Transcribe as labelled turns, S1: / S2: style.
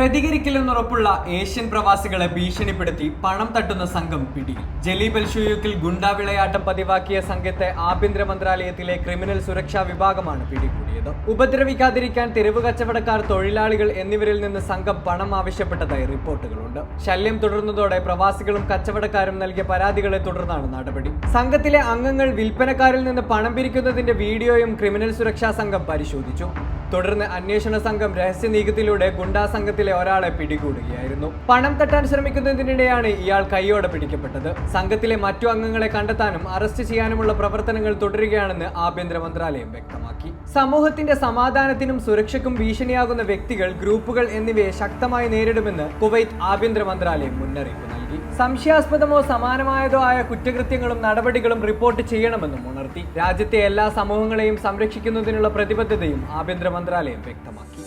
S1: പ്രതികരിക്കില്ലെന്നുറപ്പുള്ള Asian പ്രവാസികളെ ഭീഷണിപ്പെടുത്തി പണം തട്ടുന്ന സംഘം പിടിയിൽ. ജലീബൽ ഷുയൂക്കിൽ ഗുണ്ടാവിളയാട്ടം പതിവാക്കിയ സംഘത്തെ ആഭ്യന്തര മന്ത്രാലയത്തിലെ ക്രിമിനൽ സുരക്ഷാ വിഭാഗമാണ് പിടികൂടിയത്. ഉപദ്രവിക്കാതിരിക്കാൻ തെരുവ് കച്ചവടക്കാർ തൊഴിലാളികൾ എന്നിവരിൽ നിന്ന് സംഘം പണം ആവശ്യപ്പെട്ടതായി റിപ്പോർട്ടുകളുണ്ട്. ശല്യം തുടർന്നതോടെ പ്രവാസികളും കച്ചവടക്കാരും നൽകിയ പരാതികളെ തുടർന്നാണ് നടപടി. സംഘത്തിലെ അംഗങ്ങൾ വിൽപ്പനക്കാരിൽ നിന്ന് പണം പിരിക്കുന്നതിന്റെ വീഡിയോയും ക്രിമിനൽ സുരക്ഷാ സംഘം പരിശോധിച്ചു. തുടർന്ന് അന്വേഷണ സംഘം രഹസ്യ നീക്കത്തിലൂടെ ഗുണ്ടാ സംഘത്തിലെ ഒരാളെ പിടികൂടുകയായിരുന്നു. പണം തട്ടാൻ ശ്രമിക്കുന്നതിനിടെയാണ് ഇയാൾ കൈയോടെ പിടിക്കപ്പെട്ടത്. സംഘത്തിലെ മറ്റു അംഗങ്ങളെ കണ്ടെത്താനും അറസ്റ്റ് ചെയ്യാനുമുള്ള പ്രവർത്തനങ്ങൾ തുടരുകയാണെന്ന് ആഭ്യന്തര മന്ത്രാലയം വ്യക്തമാക്കി. സമൂഹത്തിന്റെ സമാധാനത്തിനും സുരക്ഷയ്ക്കും ഭീഷണിയാകുന്ന വ്യക്തികൾ ഗ്രൂപ്പുകൾ എന്നിവയെ ശക്തമായി നേരിടുമെന്ന് കുവൈറ്റ് ആഭ്യന്തര മന്ത്രാലയം മുന്നറിയിപ്പ് നൽകി സംശയാസ്പദമോ സമാനമായതോ ആയ കുറ്റകൃത്യങ്ങളും നടപടികളും റിപ്പോർട്ട് ചെയ്യണമെന്നും ഉണർത്തി. രാജ്യത്തെ എല്ലാ സമൂഹങ്ങളെയും സംരക്ഷിക്കുന്നതിനുള്ള പ്രതിബദ്ധതയും ആഭ്യന്തര മന്ത്രാലയം വ്യക്തമാക്കി.